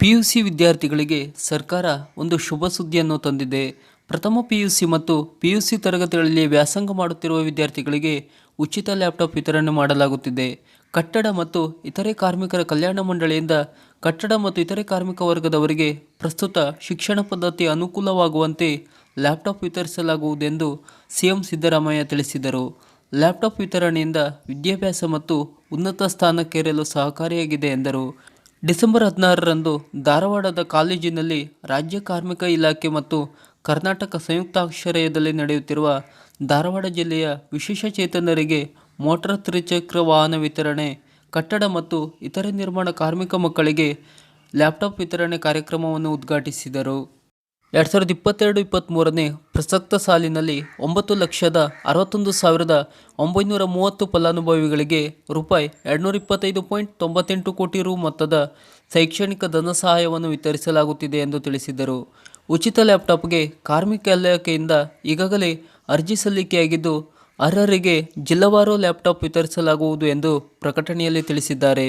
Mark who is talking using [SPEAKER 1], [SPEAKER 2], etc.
[SPEAKER 1] PUC ವಿದ್ಯಾರ್ಥಿಗಳಿಗೆ ಸರ್ಕಾರ ಒಂದು ಶುಭ ಸುದ್ದಿಯನ್ನು ತಂದಿದೆ. ಪ್ರಥಮ ಪಿ ಯು ಸಿ ಮತ್ತು ಪಿ ಯು ಸಿ ತರಗತಿಗಳಲ್ಲಿ ವ್ಯಾಸಂಗ ಮಾಡುತ್ತಿರುವ ವಿದ್ಯಾರ್ಥಿಗಳಿಗೆ ಉಚಿತ ಲ್ಯಾಪ್ಟಾಪ್ ವಿತರಣೆ ಮಾಡಲಾಗುತ್ತಿದೆ. ಕಟ್ಟಡ ಮತ್ತು ಇತರೆ ಕಾರ್ಮಿಕರ ಕಲ್ಯಾಣ ಮಂಡಳಿಯಿಂದ ಕಟ್ಟಡ ಮತ್ತು ಇತರೆ ಕಾರ್ಮಿಕ ವರ್ಗದವರಿಗೆ ಪ್ರಸ್ತುತ ಶಿಕ್ಷಣ ಪದ್ಧತಿ ಅನುಕೂಲವಾಗುವಂತೆ ಲ್ಯಾಪ್ಟಾಪ್ ವಿತರಿಸಲಾಗುವುದೆಂದು ಸಿಎಂ ಸಿದ್ದರಾಮಯ್ಯ ತಿಳಿಸಿದರು. ಲ್ಯಾಪ್ಟಾಪ್ ವಿತರಣೆಯಿಂದ ವಿದ್ಯಾಭ್ಯಾಸ ಮತ್ತು ಉನ್ನತ ಸ್ಥಾನಕ್ಕೇರಲು ಸಹಕಾರಿಯಾಗಿದೆ ಎಂದರು. ಡಿಸೆಂಬರ್ ಹದಿನಾರರಂದು ಧಾರವಾಡದ ಕಾಲೇಜಿನಲ್ಲಿ ರಾಜ್ಯ ಕಾರ್ಮಿಕ ಇಲಾಖೆ ಮತ್ತು ಕರ್ನಾಟಕ ಸಂಯುಕ್ತಾಶ್ರಯದಲ್ಲಿ ನಡೆಯುತ್ತಿರುವ ಧಾರವಾಡ ಜಿಲ್ಲೆಯ ವಿಶೇಷ ಚೇತನರಿಗೆ ಮೋಟಾರ್ ತ್ರಿಚಕ್ರ ವಾಹನ ವಿತರಣೆ, ಕಟ್ಟಡ ಮತ್ತು ಇತರೆ ನಿರ್ಮಾಣ ಕಾರ್ಮಿಕ ಮಕ್ಕಳಿಗೆ ಲ್ಯಾಪ್ಟಾಪ್ ವಿತರಣೆ ಕಾರ್ಯಕ್ರಮವನ್ನು ಉದ್ಘಾಟಿಸಿದರು. ಎರಡು ಸಾವಿರದ ಇಪ್ಪತ್ತೆರಡು ಇಪ್ಪತ್ತ್ಮೂರನೇ ಪ್ರಸಕ್ತ ಸಾಲಿನಲ್ಲಿ ಒಂಬತ್ತು ಲಕ್ಷದ ಅರವತ್ತೊಂದು ಸಾವಿರದ ಒಂಬೈನೂರ ಮೂವತ್ತು ಫಲಾನುಭವಿಗಳಿಗೆ ರೂಪಾಯಿ ಎರಡುನೂರ ಇಪ್ಪತ್ತೈದು ಪಾಯಿಂಟ್ ತೊಂಬತ್ತೆಂಟು ಕೋಟಿ ರು ಮೊತ್ತದ ಶೈಕ್ಷಣಿಕ ಧನ ಸಹಾಯವನ್ನು ವಿತರಿಸಲಾಗುತ್ತಿದೆ ಎಂದು ತಿಳಿಸಿದರು. ಉಚಿತ ಲ್ಯಾಪ್ಟಾಪ್ಗೆ ಕಾರ್ಮಿಕ ಇಲಾಖೆಯಿಂದ ಈಗಾಗಲೇ ಅರ್ಜಿ ಸಲ್ಲಿಕೆಯಾಗಿದ್ದು, ಅರ್ಹರಿಗೆ ಜಿಲ್ಲಾವಾರು ಲ್ಯಾಪ್ಟಾಪ್ ವಿತರಿಸಲಾಗುವುದು ಎಂದು ಪ್ರಕಟಣೆಯಲ್ಲಿ ತಿಳಿಸಿದ್ದಾರೆ.